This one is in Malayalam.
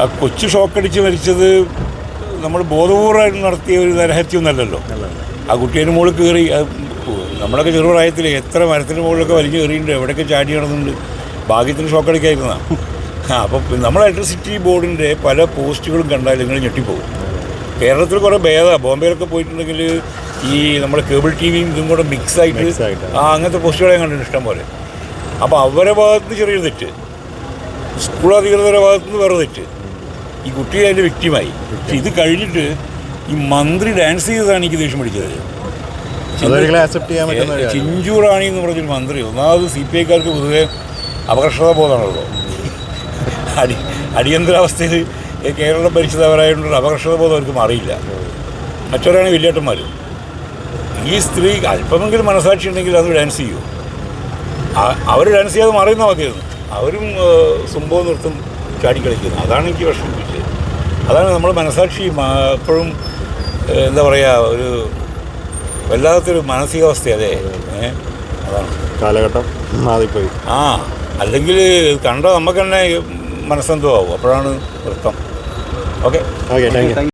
ആ കൊച്ചു ഷോക്കടിച്ച് മരിച്ചത് നമ്മൾ ബോധപൂർവമായിട്ട് നടത്തിയ ഒരു നരഹത്യമൊന്നല്ലല്ലോ ആ കുട്ടിയുടെ മുകളിൽ കയറി നമ്മളൊക്കെ ചെറുപ്രായത്തിൽ എത്ര മരത്തിന്റെ മുകളിലൊക്കെ വലിഞ്ഞ് കയറിയിട്ടുണ്ട് എവിടെയൊക്കെ ചാടി കിടന്നുണ്ട് ഭാഗ്യത്തിന് ഷോക്കടിക്കായിരുന്നതാണ് ആ അപ്പോൾ നമ്മൾ ഇലക്ട്രിസിറ്റി ബോർഡിന്റെ പല പോസ്റ്റുകളും കണ്ടാൽ നിങ്ങൾ ഞെട്ടിപ്പോകും. കേരളത്തിൽ കുറേ ഭേദമാണ് ബോംബെയിലൊക്കെ പോയിട്ടുണ്ടെങ്കിൽ ഈ നമ്മുടെ കേബിൾ ടി വിയും ഇതും കൂടെ മിക്സ് ആയിട്ട് ആ. അങ്ങനത്തെ പോസ്റ്റുകളെ കണ്ടിട്ട് ഇഷ്ടം പോലെ. അപ്പോൾ അവരെ ഭാഗത്ത് ചെറിയൊരു തെറ്റ്. സ്കൂൾ അധികൃതരുടെ ഭാഗത്തുനിന്ന് വേറെ തെറ്റ്. ഈ കുട്ടിയെ അതിന്റെ വ്യക്തിമായി പക്ഷെ ഇത് കഴിഞ്ഞിട്ട് ഈ മന്ത്രി ഡാൻസ് ചെയ്തതാണ് എനിക്ക് ദേഷ്യം പിടിച്ചത്. അതൊരിക്കലും ആക്സെപ്റ്റ് ചെയ്യാൻ പറ്റുന്ന ഒരു ചിഞ്ചു റാണി എന്ന് പറഞ്ഞൊരു മന്ത്രി. ഒന്നാമത് സി പി ഐക്കാർക്ക് പൊതുവെ അപകർഷത ബോധമാണല്ലോ അടി അടിയന്തരാവസ്ഥയിൽ കേരളം ഭരിച്ചതവരായിട്ടുള്ള അപകർഷത ബോധം അവർക്ക് മാറിയില്ല. മറ്റവരാണ് വലിയേട്ടന്മാർ ഈ സ്ത്രീ അല്പമെങ്കിലും മനസാക്ഷി ഉണ്ടെങ്കിൽ അത് ഡാൻസ് ചെയ്യൂ. അവർ ഡാൻസ് ചെയ്യാതെ മാറിയെന്നാൽ മതിയായിരുന്നു അവരും സംഭവം നൃത്തം ചാടിക്കളിക്കുന്നു. അതാണ് എനിക്ക് വിഷമിപ്പിച്ചത് അതാണ് നമ്മൾ മനസാക്ഷി എപ്പോഴും എന്താ പറയുക ഒരു വല്ലാത്തൊരു മാനസികാവസ്ഥ അതെ. അതാണ്. കാലഘട്ടം മാറിപ്പോയി. ആ അല്ലെങ്കിൽ കണ്ട നമുക്ക് തന്നെ മനസ്സെന്തോ ആവും. അപ്പോഴാണ് നൃത്തം ഓക്കെ. Okay thank you.